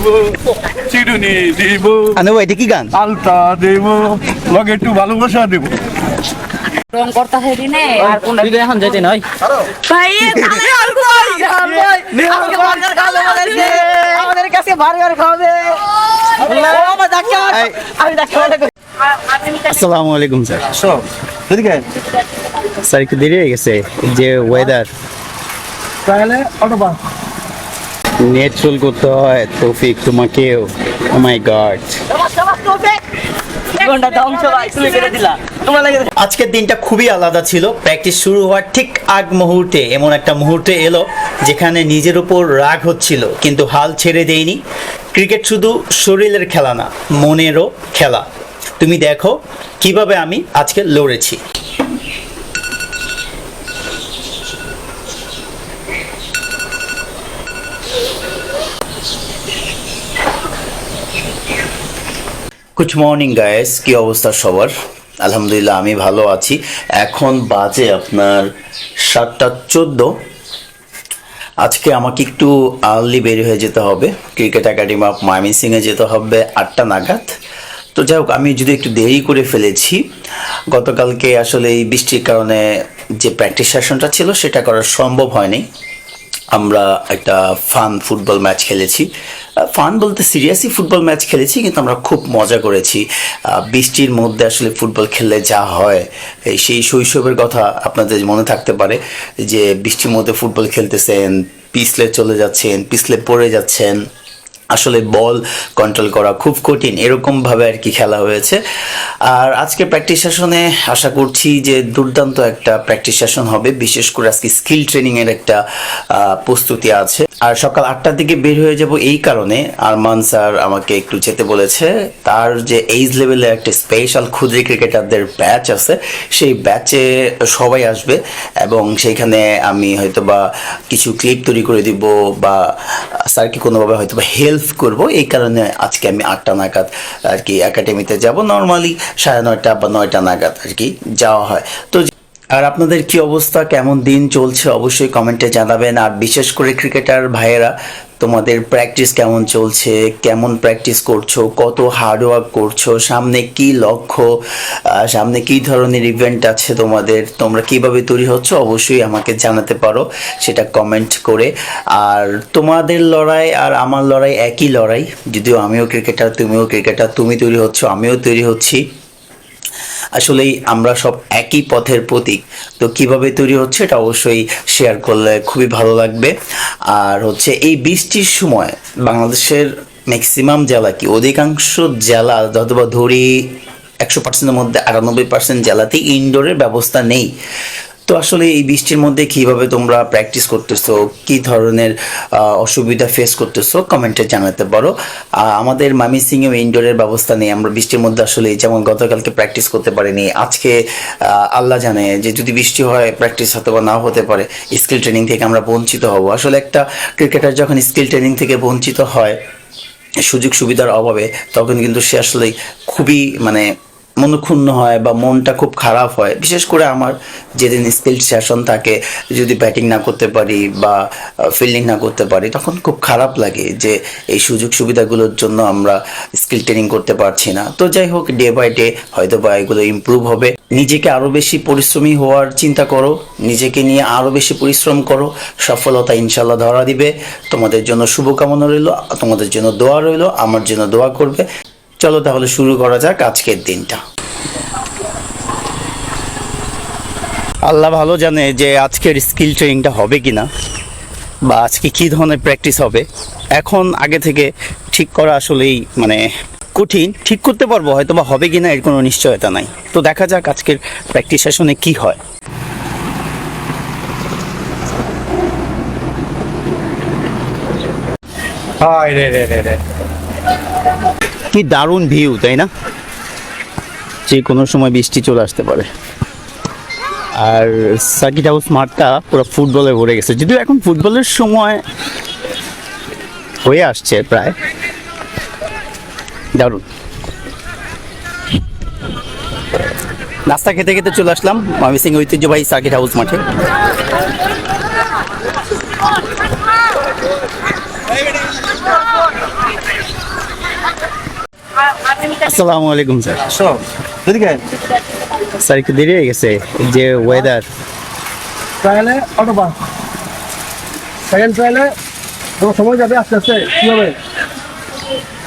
দেব চিরুনি দেব আনু এটা কি গান? আলতা দেব লগে একটু ভালোবাসা দেব। রং করতে দিনে আর কোন এখন যেতে নয় ভাই আমাদের কাছে বার্গার খাওয়াবে আসসালামু আলাইকুম স্যার। স্যার একটু দেরি হয়ে গেছে যে ওয়েদার তাহলে অটোবা নেচুরাল করতে হয় তৌফিক তোমাকেও ও মাই গড আজকের দিনটা খুবই আলাদা ছিল। প্র্যাকটিস শুরু হওয়ার ঠিক আগ মুহূর্তে এমন একটা মুহূর্তে এলো যেখানে নিজের উপর রাগ হচ্ছিল কিন্তু হাল ছেড়ে দেয়নি। ক্রিকেট শুধু শরীরের খেলা না মনেরও খেলা। তুমি দেখো কীভাবে আমি আজকে লড়েছি। গুড মর্নিং গায়েস কি অবস্থা সবার? আলহামদুলিল্লাহ, আমি ভালো আছি। এখন বাজে আপনার সাতটা চোদ্দ। আজকে আমাকে একটু আর্লি বের হয়ে যেতে হবে। ক্রিকেট একাডেমি অফ ময়মনসিংহে যেতে হবে আটটা নাগাদ। তো যাই হোক, আমি যদি একটু দেরি করে ফেলেছি, গতকালকে আসলে এই বৃষ্টির কারণে যে প্র্যাকটিস সেশনটা ছিল, সেটা করা সম্ভব হয়নি। আমরা একটা ফান ফুটবল ম্যাচ খেলেছি। ফান বলতে সিরিয়াসই ফুটবল ম্যাচ খেলেছি, কিন্তু আমরা খুব মজা করেছি। বৃষ্টির মধ্যে আসলে ফুটবল খেললে যা হয় সেই শৈশবের কথা আপনাদের মনে থাকতে পারে যে বৃষ্টির মধ্যে ফুটবল খেলতেছেন, পিছলে চলে যাচ্ছেন, পিছলে পড়ে যাচ্ছেন। আসলে বল কন্ট্রোল করা খুব কঠিন। এরকমভাবে আর কি খেলা হয়েছে। আর আজকে প্র্যাকটিস সেশনে আশা করছি যে দুর্দান্ত একটা প্র্যাকটিস সেশন হবে। বিশেষ করে আজকে স্কিল ট্রেনিং এর একটা প্রস্তুতি আছে। আর সকাল আটটার দিকে বের হয়ে যাব এই কারণে। আরমান স্যার আমাকে একটু যেতে বলেছে। তার যে এইজ লেভেলে একটা স্পেশাল ক্ষুদ্র ক্রিকেটারদের ব্যাচ আছে, সেই ব্যাচে সবাই আসবে এবং সেইখানে আমি হয়তো বা কিছু ক্লিপ তৈরি করে দিব বা, স্যারকে কোনোভাবে হয়তো বা হেল্প করব। এই কারণে আজকে আমি আটটা নাগাদ আর কি একাডেমিতে যাব। নর্মালি সাড়ে নয়টা বা নয়টা নাগাদ আর কি যাওয়া হয়। তো আর আপনাদের কি অবস্থা? কেমন দিন চলছে? অবশ্যই কমেন্টে জানাবেন। আর বিশেষ করে ক্রিকেটার ভাইয়েরা, তোমাদের প্র্যাকটিস কেমন চলছে? কেমন প্র্যাকটিস করছ? কত হার্ডওয়ার্ক করছ? সামনে কি লক্ষ্য? সামনে কি ধরনের ইভেন্ট আছে তোমাদের? তোমরা কীভাবে তৈরি হচ্ছ? অবশ্যই আমাকে জানাতে পারো, সেটা কমেন্ট করে। আর তোমাদের লড়াই আর আমার লড়াই একই লড়াই। যদিও আমিও ক্রিকেটার তুমিও ক্রিকেটার তুমি তৈরি হচ্ছ, আমিও তৈরি হচ্ছি। আসলেই আমরা সব একই পথের প্রতীক। তো কীভাবে তৈরি হচ্ছে এটা অবশ্যই শেয়ার করলে খুবই ভালো লাগবে। আর হচ্ছে এই বৃষ্টির সময় বাংলাদেশের ম্যাক্সিমাম জেলা কি? অধিকাংশ জেলা, অথবা ধরি একশো পার্সেন্টের মধ্যে আটানব্বই পার্সেন্ট জেলাতেই ইনডোরের ব্যবস্থা নেই। তো আসলে এই বৃষ্টির মধ্যে কীভাবে তোমরা প্র্যাকটিস করতেছো, কি ধরনের অসুবিধা ফেস করতেছো কমেন্টে জানাতে পারো। আমাদের মামি সিং এ ইনডোরের ব্যবস্থা নেই, আমরা বৃষ্টির মধ্যে আসলে যেমন গতকালকে প্র্যাকটিস করতে পারিনি, আজকে আল্লাহ জানে যে যদি বৃষ্টি হয় প্র্যাকটিস হতে বা নাও হতে পারে। স্কিল ট্রেনিং থেকে আমরা বঞ্চিত হব। আসলে একটা ক্রিকেটার যখন স্কিল ট্রেনিং থেকে বঞ্চিত হয়, সুযোগ সুবিধার অভাবে, তখন কিন্তু সে আসলে খুবই মানে মনক্ষুণ্ণ হয় বা মনটা খুব খারাপ হয়, বিশেষ করে আমার যেদিন স্কিল সেশন থাকে, যদি ব্যাটিং না করতে পারি বা ফিল্ডিং না করতে পারি, তখন খুব খারাপ লাগে যে এই সুযোগ সুবিধাগুলোর জন্য আমরা স্কিল ট্রেনিং করতে পারছি না। তো যাই হোক ডে বাই ডে হয়তো বা এগুলো ইমপ্রুভ হবে। নিজেকে আরও বেশি পরিশ্রমী হওয়ার চিন্তা করো, নিজেকে নিয়ে আরও বেশি পরিশ্রম করো, সফলতা ইনশাল্লাহ ধরা দিবে। তোমাদের জন্য শুভকামনা রইল, তোমাদের জন্য দোয়া রইল, আমার জন্য দোয়া করবে। চলো তাহলে শুরু করা যাক আজকের দিনটা। আল্লাহ ভালো জানে যে আজকের স্কিল ট্রেনিংটা হবে কিনা, বা আজকে কি ধরনের প্র্যাকটিস হবে। এখন আগে থেকে ঠিক করা আসলেই মানে কঠিন, ঠিক করতে পারব হয়তো বা হবে কি না এর কোনো নিশ্চয়তা নাই। তো দেখা যাক আজকের প্র্যাকটিস সেশনে কি হয়। হাই রে রে রে রে। কি দারুণ ভিউ, তাই না? যে কোনো সময় বৃষ্টি চলে আসতে পারে। আর সার্কিট হাউস মাঠটা পুরো ফুটবলে ভরে গেছে। যদিও এখন ফুটবলের সময় হয়ে আসছে প্রায়। দারুণ। নাস্তা খেতে খেতে চলে আসলাম। ময়মনসিংহ ঐতিহ্যবাহী সার্কিট হাউস মাঠে। আসসালামু আলাইকুম স্যার। স্যার একটু দেরি হয়ে গেছে যে ওয়েদার ট্রায়ালে অটো বাস সেকেন্ড ট্রায়ালে তোমার সময় যাবে আস্তে আস্তে কি হবে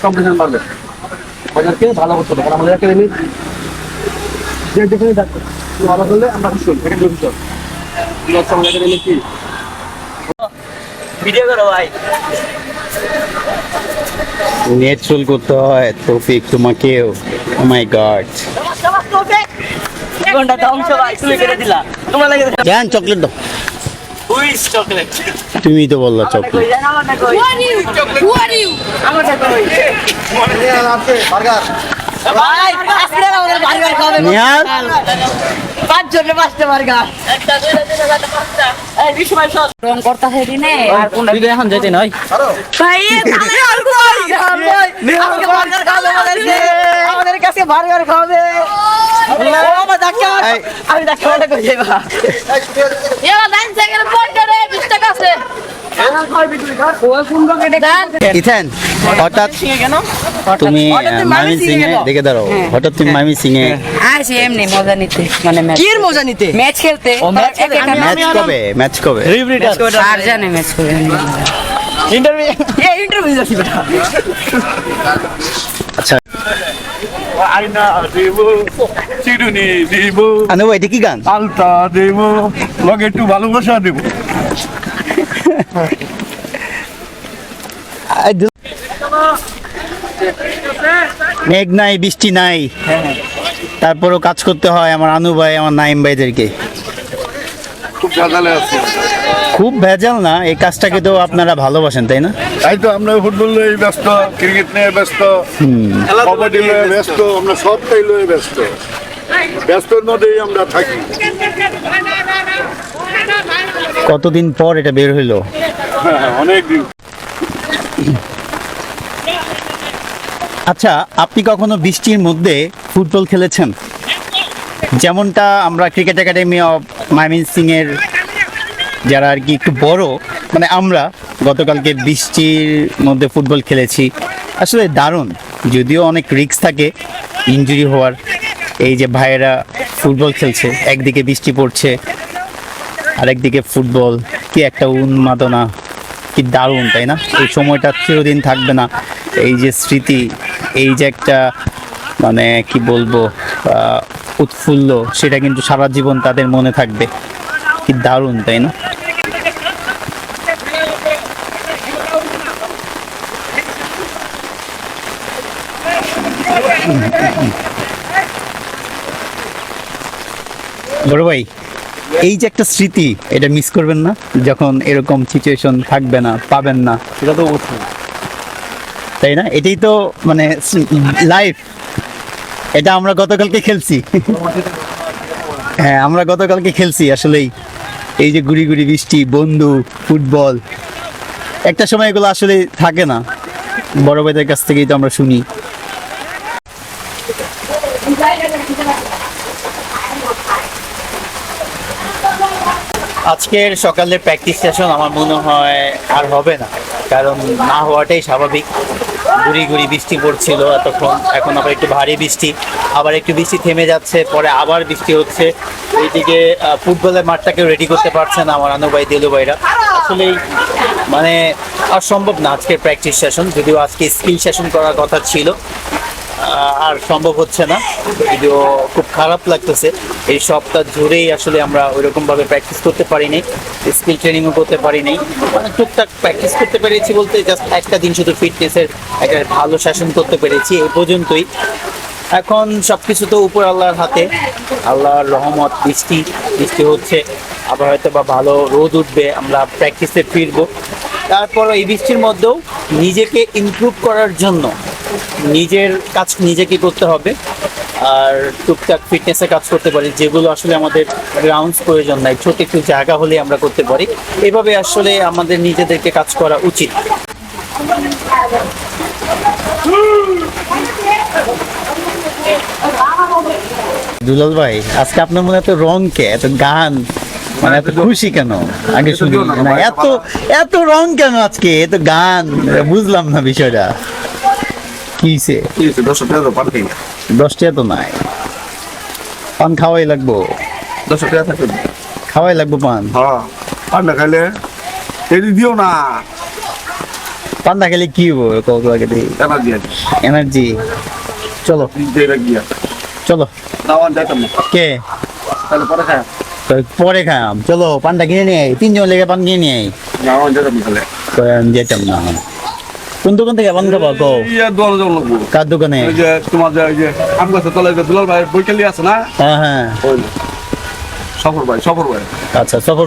কম্পিটিশন বাড়বে। বাজারকে ভালো করতে হবে কারণ আমাদের একাডেমি যে যেখানে থাকবে ভালো করলে আমরা খুশি হই সেকেন্ড ডিভিশন তুমি হচ্ছে আমাদের একাডেমি কি? নেট করতে হয় তৌফিক তোমাকেও। Oh ও মাই গড জান চকলেট দাও। তুমি তো বললা চকলেট কই খাবে পাঁচ জনে পাঁচটা। বার্গার রং করতে হেরি নে আর কোন তুই এখন যেতে নয়। ভাই বার্গার আমাদের কাছে বার্গার ডাক্তার আমি বলে কই যাইবা? এলা দাইন সেকেন্ড পয়েন্ট রে 20 টাকা আছে। ইথেন হঠাৎ তুমি মামি সিং এ। দেখে দাঁড়াও। হঠাৎ তুমি মামি সিং এ আসি এমনি মজা নিতে মানে ম্যাচ কি এর মজা নিতে? ম্যাচ খেলতে। ম্যাচ কবে? ম্যাচ কবে? চার জানে ম্যাচ করে ইন্টারভিউ এ ইন্টারভিউ যাচ্ছি বেটা আচ্ছা আইনা দেব চিরুনি দেব আনু ভাই এটা কি গান? আলতা দেব লগে একটু ভালোবাসা দেব। মেঘ নাই বৃষ্টি নাই। তারপরও কাজ করতে হয় আমার আনু ভাই আমার নাইম ভাইদেরকে। খুব আছে। খুব ভেজাল না এই কাজটাকে তো আপনারা ভালোবাসেন তাই না? তাই তো আমরা ফুটবল লয়ে ব্যস্ত ক্রিকেট নিয়ে ব্যস্ত কবাডি লয়ে ব্যস্ত আমরা সবটাই লয়ে ব্যস্ত। ব্যস্তর মধ্যেই আমরা থাকি। কতদিন পর এটা বের হইল? হ্যাঁ, অনেক দিন আচ্ছা আপনি কখনো বৃষ্টির মধ্যে ফুটবল খেলেছেন? যেমনটা আমরা cricket academy of Mymensingh এর যারা আর কি একটু বড় মানে আমরা গতকালকে বৃষ্টির মধ্যে ফুটবল খেলেছি। আসলে দারুণ যদিও অনেক রিস্ক থাকে ইনজুরি হওয়ার। এই যে ভাইয়েরা ফুটবল খেলছে একদিকে বৃষ্টি পড়ছে আরেকদিকে ফুটবল, কি একটা উন্মাদনা, কি দারুণ, তাই না? এই সময়টা চিরদিন থাকবে না। এই যে স্মৃতি, এই যে একটা মানে কি বলব উৎফুল্ল, সেটা কিন্তু সারা জীবন তাদের মনে থাকবে। কি দারুণ, তাই না? বড় ভাই এই যে একটা স্মৃতি এটা মিস করবেন না যখন এরকম সিচুয়েশন থাকবে না পাবেন না। সেটা তো অবশ্যই। তাই না? এটাই তো মানে লাইফ এটা আমরা গতকালকে খেলছি। হ্যাঁ আমরা গতকালকে খেলছি আসলেই। এই যে গুড়ি গুড়ি বৃষ্টি বন্ধু ফুটবল একটা সময় এগুলো আসলে থাকে না। বড় ভাইদের কাছ থেকেই তো আমরা শুনি। আজকের সকালের প্র্যাকটিস সেশন আমার মনে হয় আর হবে না। কারণ না হওয়াটাই স্বাভাবিক। গুড়ি গুড়ি বৃষ্টি পড়ছিল এতক্ষণ। এখন আবার একটু ভারী বৃষ্টি। আবার একটু বৃষ্টি থেমে যাচ্ছে, পরে আবার বৃষ্টি হচ্ছে। এইদিকে ফুটবলের মাঠটাকে রেডি করতে পারছে না আমার আনু ভাই দিলু ভাইরা। আসলেই মানে আর সম্ভব না আজকের প্র্যাকটিস সেশন যদিও আজকে স্কিল সেশন করার কথা ছিল। আর সম্ভব হচ্ছে না। যদিও খুব খারাপ লাগতেছে। এই সপ্তাহ জুড়েই আসলে আমরা ওইরকম ভাবে প্র্যাকটিস করতে পারিনি স্কিল ট্রেনিংও করতে পারিনি। মানে টুকটাক প্র্যাকটিস করতে পেরেছি বলতে জাস্ট একটা দিন শুধু ফিটনেসের একটা ভালো শাসন করতে পেরেছি এই পর্যন্তই। এখন সব কিছু তো উপর আল্লাহর হাতে, আল্লাহর রহমত, বৃষ্টি বৃষ্টি হচ্ছে, আবার হয়তো বা ভালো রোদ উঠবে, আমরা প্র্যাকটিসে ফিরবো। তারপর এই বৃষ্টির মধ্যেও নিজেকে ইমপ্রুভ করার জন্য নিজের কাজ নিজেকে করতে হবে। আর টুকটাক ফিটনেসে কাজ করতে পারি যেগুলো আসলে আমাদের গ্রাউন্ডস প্রয়োজন নাই। ছোট একটু জায়গা হলে আমরা করতে পারি। এভাবে আসলে আমাদের নিজেদেরকে কাজ করা উচিত। দুলাল ভাই আজকে আপনার মনে এত রং কে? এত গান? মানে এত খুশি কেন? আগে শুনি না। এত এত রং কেন আজকে? এত গান বুঝলাম না বিষয়টা। কি হইছে? কি দশ টাকা তো পান খাই দশ টাকা তো নাই। পান খাওয়াই লাগবো। দশ টাকা থাকে খাওয়াই লাগবো পান। হ্যাঁ পান না খাইলে এটি দিও না। পান না খেলে কি হব কত আগে এনার্জি চলো। চলো। না কে? তাহলে পরে খাই পরে খাম। চলো পানটা কিনে নিয়ে তিনজন লেগে পান কিনে নিয়ে যেতাম না। কোন দোকান থেকে পান খাবা কো ইয়া দোয়ানো যাব লাগবো। কার দোকানে? ওই যে তোমার যে ওই যে আম গাছের তলায় যে দুলাল ভাই বৈকালি আছে না? হ্যাঁ হ্যাঁ। সফর ভাই সফর ভাই। আচ্ছা Safar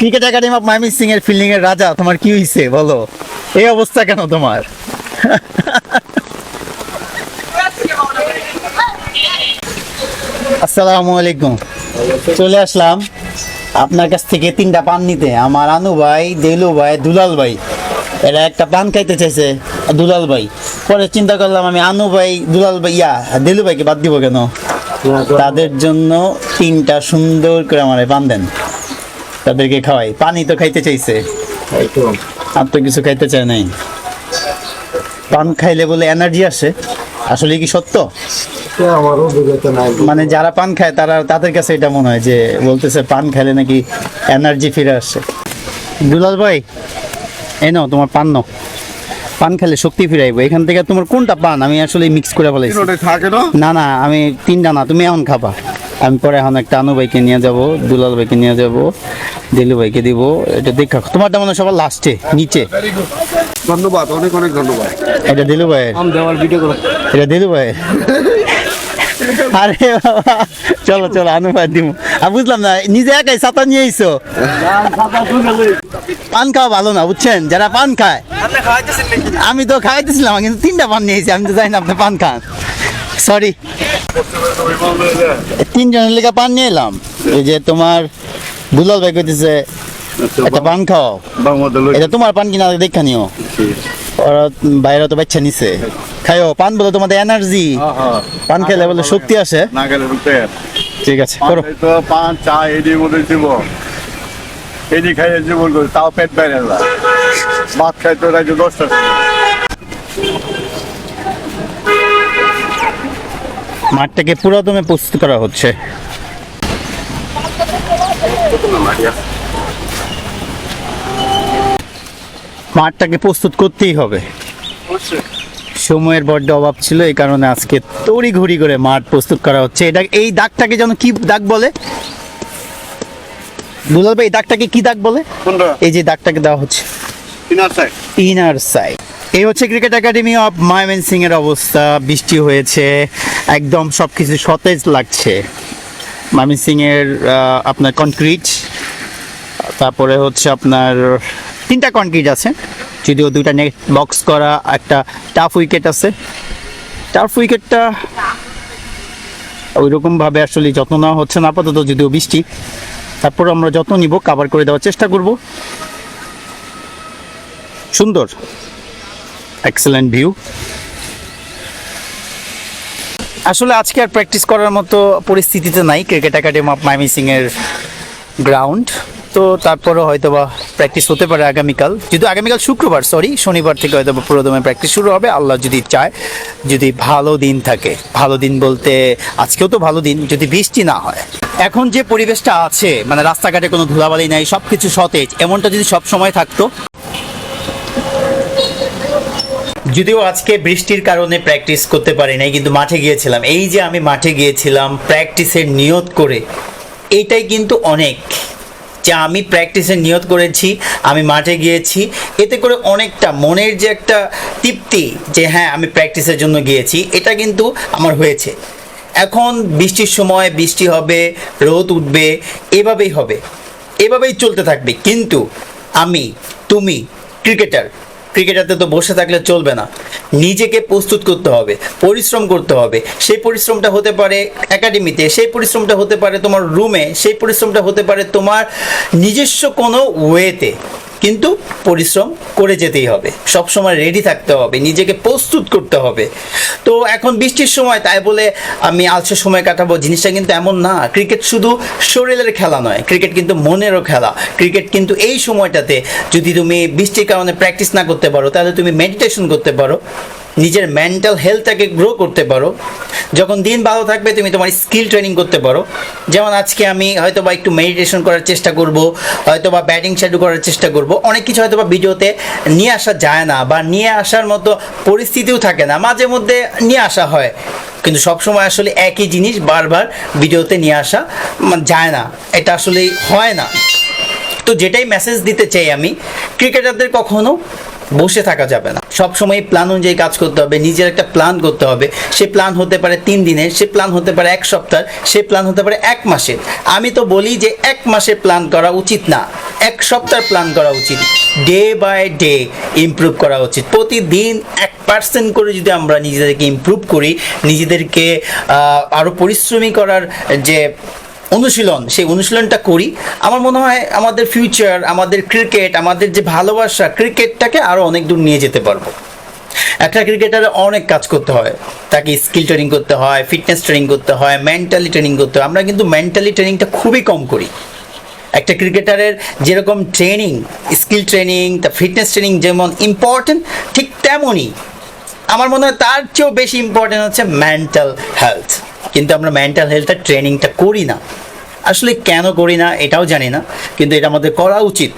cricket academy of Mymensingh এর ফিল্ডিং এর রাজা তোমার কি হইছে? বলো। এই অবস্থা কেন তোমার? আসসালামু আলাইকুম। চলে আসলাম। আপনার কাছ থেকে তিনটা পান নিতে। আমার আনু ভাই, দেলু ভাই, দুলাল ভাই। এরা একটা পান খাইতে চাইছে, দুলাল ভাই। পরে চিন্তা করলাম আমি আনু ভাই, দুলাল ভাই, ইয়া, দেলু ভাইকে বাদ দিব কেন? তাদের জন্য তিনটা সুন্দর করে আমার পান দেন। তাদেরকে খাওয়াই। পানি তো খাইতে চাইছে। আর তো কিছু খাইতে চায় নাই। পান খাইলে বলে এনার্জি আসে। আসলে কি সত্য? আমার অভিজ্ঞতা নাই। মানে যারা পান খায় তারা তাদের কাছে এটা মনে হয় যে বলতেছে পান খাইলে নাকি এনার্জি ফিরে আসে। দুলাল ভাই এই নাও তোমার পান নাও। পান খেলে শক্তি ফিরাইবো এখান থেকে তোমার কোনটা পান? আমি আসলে মিক্স করে ফেলাইছি। না? না না আমি তিনটা না তুমি এখন খাবা। আমি পরে এখন একটা আনু ভাইকে নিয়ে যাব দুলাল ভাইকে নিয়ে যাব দিলু ভাইকে দিব এটা দেখা। তোমারটা মনে হয় সবার লাস্টে নিচে। ধন্যবাদ অনেক অনেক ধন্যবাদ। এটা দিলু করো। এটা দিলু ভাইয়ের। আরে বাবা। চলো চলো আনু ভাই দিব আর বুঝলাম না নিজে একাই ছাতা নিয়ে আইছো? পান খাওয়া ভালো না বুঝছেন? যারা পান খায়। আমি তো খাইতেছিলাম কিন্তু তিনটা পান নিয়েছি আমি তো জানি না আপনি পান খান। সরি তিনজনের লেগে পান নিয়ে এলাম। এই যে তোমার দুলাল ভাই কইতেছে একটা পান খাও এটা তোমার পান কিনা দেখা নিও। ওরা বাইরে তো বাচ্চা নিছে। খাইও পান বলে তোমাদের এনার্জি পান খেলে বলে শক্তি আসে। না বলতে। ঠিক আছে করো। পান চা এডি মধ্যে দিব। এডি খাইয়ে জীবন করে তাও পেট বাইরে না। ভাত খাইতে রাইতে দশটা মাঠটাকে পুরো দমে প্রস্তুত করা হচ্ছে। মাঠটাকে প্রস্তুত করতেই হবে। সময়ের বড্ড অভাব ছিল এই কারণে আজকে তড়ি ঘড়ি করে মাঠ প্রস্তুত করা হচ্ছে। এটা এই দাগটাকে যেন কি দাগ বলে? দুলাল ভাই এই দাগটাকে কি দাগ বলে? এই যে দাগটাকে দেওয়া হচ্ছে। তিনার সাইড ইনার সাইড এই হচ্ছে cricket academy of Mymensingh এর অবস্থা। বৃষ্টি হয়েছে একদম সব কিছু সতেজ লাগছে। মায়মেন সিং এর আপনার কনক্রিট তারপরে হচ্ছে আপনার তিনটা কনক্রিট আছে। যদিও দুইটা নেট বক্স করা একটা টাফ উইকেট আছে। টাফ উইকেটটা ওই রকমভাবে আসলে যত্ন নেওয়া হচ্ছে না, আপাতত যদিও বৃষ্টি। তারপর আমরা যত্ন নিব কাভার করে দেওয়ার চেষ্টা করব। সুন্দর এক্সেলেন্ট ভিউ আসলে আজকে আর প্র্যাকটিস করার মতো পরিস্থিতিতে নাই cricket academy of Mymensingh এর গ্রাউন্ড তো তারপরে হয়তো বা প্র্যাকটিস হতে পারে আগামীকাল। যদি আগামীকাল শুক্রবার সরি শনিবার থেকে হয়তো বা পুরোদমে প্র্যাকটিস শুরু হবে। আল্লাহ যদি চায়, যদি ভালো দিন থাকে, ভালো দিন বলতে আজকেও তো ভালো দিন, যদি বৃষ্টি না হয়। এখন যে পরিবেশটা আছে মানে রাস্তাঘাটে কোনো ধুলাবালি নাই সব কিছু সতেজ, এমনটা যদি সব সময় থাকতো। যদিও আজকে বৃষ্টির কারণে প্র্যাকটিস করতে পারি নাই, কিন্তু মাঠে গিয়েছিলাম। এই যে আমি মাঠে গিয়েছিলাম প্র্যাকটিসের নিয়ত করে, এটাই কিন্তু অনেক। যে আমি প্র্যাকটিসে নিয়ত করেছি, আমি মাঠে গিয়েছি। এতে করে অনেকটা মনের যে একটা তৃপ্তি যে হ্যাঁ আমি প্র্যাকটিসের জন্য গিয়েছি, এটা কিন্তু আমার হয়েছে। এখন বৃষ্টির সময়, বৃষ্টি হবে, রোদ উঠবে, এভাবেই হবে। এভাবেই চলতে থাকবে। কিন্তু আমি, তুমি ক্রিকেটার ক্রিকেটারতে তো বসে থাকলে চলবে না। নিজেকে প্রস্তুত করতে হবে, পরিশ্রম করতে হবে। সেই পরিশ্রমটা হতে পারে একাডেমিতে সেই পরিশ্রমটা হতে পারে তোমার রুমে সেই পরিশ্রমটা হতে পারে তোমার নিজস্ব কোনো ওয়েতে কিন্তু পরিশ্রম করে যেতেই হবে। সবসময় রেডি থাকতে হবে, নিজেকে প্রস্তুত করতে হবে। তো এখন বৃষ্টির সময়, তাই বলে আমি আলসে সময় কাটাবো। জিনিসটা কিন্তু এমন না। ক্রিকেট শুধু শরীরের খেলা নয় ক্রিকেট কিন্তু মনেরও খেলা। ক্রিকেট কিন্তু এই সময়টাতে যদি তুমি বৃষ্টির কারণে প্র্যাকটিস না করতে পারো, তাহলে তুমি মেডিটেশন করতে পারো। নিজের মেন্টাল হেলথটাকে গ্রো করতে পারো। যখন দিন ভালো থাকবে, তুমি তোমার স্কিল ট্রেনিং করতে পারো। যেমন আজকে আমি হয়তো বা একটু মেডিটেশন করার চেষ্টা করব হয়তো বা ব্যাটিং শ্যাডু করার চেষ্টা করব। অনেক কিছু হয়তো বা ভিডিওতে নিয়ে আসা যায় না বা নিয়ে আসার মতো পরিস্থিতিও থাকে না। মাঝে মধ্যে নিয়ে আসা হয়। কিন্তু সবসময় আসলে একই জিনিস বারবার ভিডিওতে নিয়ে আসা মানে যায় না। এটা আসলে হয় না। তো যেটাই মেসেজ দিতে চাই আমি ক্রিকেটারদের কখনো বসে থাকা যাবে না। সব সময় প্ল্যান অনুযায়ী কাজ করতে হবে নিজের একটা প্ল্যান করতে হবে। সে প্ল্যান হতে পারে তিন দিনের সে প্ল্যান হতে পারে এক সপ্তাহ সে প্ল্যান হতে পারে এক মাসের। আমি তো বলি যে এক মাসে প্ল্যান করা উচিত না এক সপ্তাহ প্ল্যান করা উচিত। ডে বাই ডে ইমপ্রুভ করা উচিত। প্রতিদিন এক পার্সেন্ট করে যদি আমরা নিজেদেরকে ইমপ্রুভ করি নিজেদেরকে আহ, আরও পরিশ্রমী করার যে অনুশীলন, সেই অনুশীলনটা করি। আমার মনে হয় আমাদের ফিউচার আমাদের ক্রিকেট আমাদের যে ভালোবাসা ক্রিকেটটাকে আরও অনেক দূর নিয়ে যেতে পারব। একটা ক্রিকেটারে অনেক কাজ করতে হয়। তাকে স্কিল ট্রেনিং করতে হয় ফিটনেস ট্রেনিং করতে হয় মেন্টালি ট্রেনিং করতে হয়। আমরা কিন্তু মেন্টালি ট্রেনিংটা খুবই কম করি। একটা ক্রিকেটারের যেরকম ট্রেনিং স্কিল ট্রেনিং তা ফিটনেস ট্রেনিং যেমন ইম্পর্টেন্ট ঠিক তেমনই। আমার মনে হয় তার চেয়েও বেশি ইম্পর্টেন্ট হচ্ছে মেন্টাল হেলথ কিন্তু আমরা মেন্টাল হেলথের ট্রেনিংটা করি না। আসলে কেন করি না এটাও জানি না, কিন্তু এটা আমাদের করা উচিত।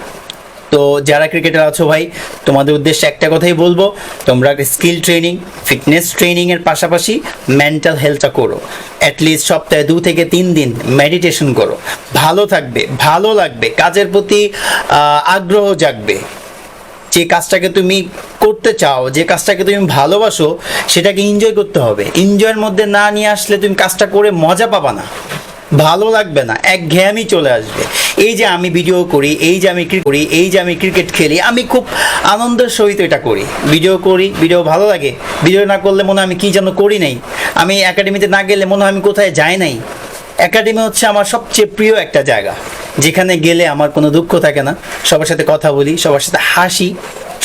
তো যারা ক্রিকেটার আছো ভাই, তোমাদের উদ্দেশ্যে একটা কথাই বলব, তোমরা স্কিল ট্রেনিং ফিটনেস ট্রেনিংয়ের পাশাপাশি মেন্টাল হেলথটা করো। অ্যাটলিস্ট সপ্তাহে দু থেকে তিন দিন মেডিটেশন করো। ভালো থাকবে, ভালো লাগবে, কাজের প্রতি আগ্রহ জাগবে। যে কাজটাকে তুমি করতে চাও, যে কাজটাকে তুমি ভালোবাসো, সেটাকে এনজয় করতে হবে। এনজয়ের মধ্যে না নিয়ে আসলে তুমি কাজটা করে মজা পাবা না। ভালো লাগবে না, এক ঘেয়ামি চলে আসবে। এই যে আমি ভিডিও করি, এই যে আমি করি, এই যে আমি ক্রিকেট খেলি, আমি খুব আনন্দের সহিত এটা করি। ভিডিও করি ভিডিও ভালো লাগে। ভিডিও না করলে মনে হয় আমি কি যেন করি নাই। আমি একাডেমিতে না গেলে মনে হয় আমি কোথায় যাই নাই। একাডেমি হচ্ছে আমার সবচেয়ে প্রিয় একটা জায়গা। যেখানে গেলে আমার কোনো দুঃখ থাকে না। সবার সাথে কথা বলি, সবার সাথে হাসি,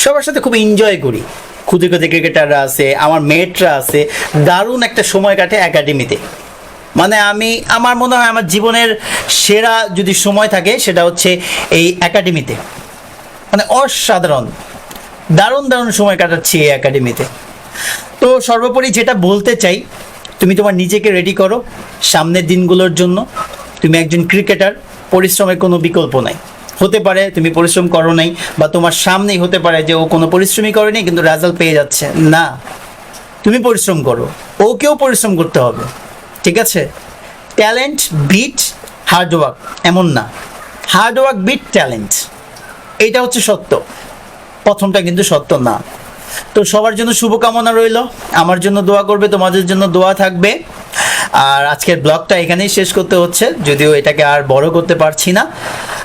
সবার সাথে খুব এনজয় করি। ক্ষুদে ক্ষুদে ক্রিকেটাররা আছে, আমার মেটরা আছে, দারুণ একটা সময় কাটে একাডেমিতে মানে আমি, আমার মনে হয় আমার জীবনের সেরা যদি সময় থাকে, সেটা হচ্ছে এই একাডেমিতে মানে অসাধারণ, দারুণ দারুণ সময় কাটাচ্ছি এই একাডেমিতে তো সর্বোপরি যেটা বলতে চাই, তুমি তোমার নিজেকে রেডি করো সামনের দিনগুলোর জন্য। তুমি একজন ক্রিকেটার পরিশ্রমের কোনো বিকল্প নাই। হতে পারে তুমি পরিশ্রম করো নাই বা তোমার সামনেই হতে পারে যে ও কোনো পরিশ্রমই করেনি কিন্তু রেজাল্ট পেয়ে যাচ্ছে। না, তুমি পরিশ্রম করো। ওকেও পরিশ্রম করতে হবে। ঠিক আছে? ট্যালেন্ট বিট হার্ডওয়ার্ক এমন না। হার্ডওয়ার্ক বিট ট্যালেন্ট এইটা হচ্ছে সত্য। প্রথমটা কিন্তু সত্য না। তো সবার জন্য শুভকামনা রইল। আমার জন্য দোয়া করবে, তোমাদের জন্য দোয়া থাকবে। আর আজকের ব্লগটা এখানেই শেষ করতে হচ্ছে, যদিও এটাকে আর বড় করতে পারছি না।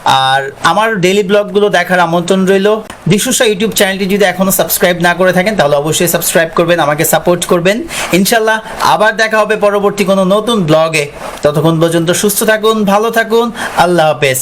আর আমার ডেলি ব্লগগুলো দেখার আমন্ত্রণ রইল। দিশুষা ইউটিউব চ্যানেলটি যদি এখনও সাবস্ক্রাইব না করে থাকেন, তাহলে অবশ্যই সাবস্ক্রাইব করবেন, আমাকে সাপোর্ট করবেন। ইনশাল্লাহ আবার দেখা হবে পরবর্তী কোনো নতুন ব্লগে। ততক্ষণ পর্যন্ত সুস্থ থাকুন, ভালো থাকুন, আল্লাহ হাফেজ।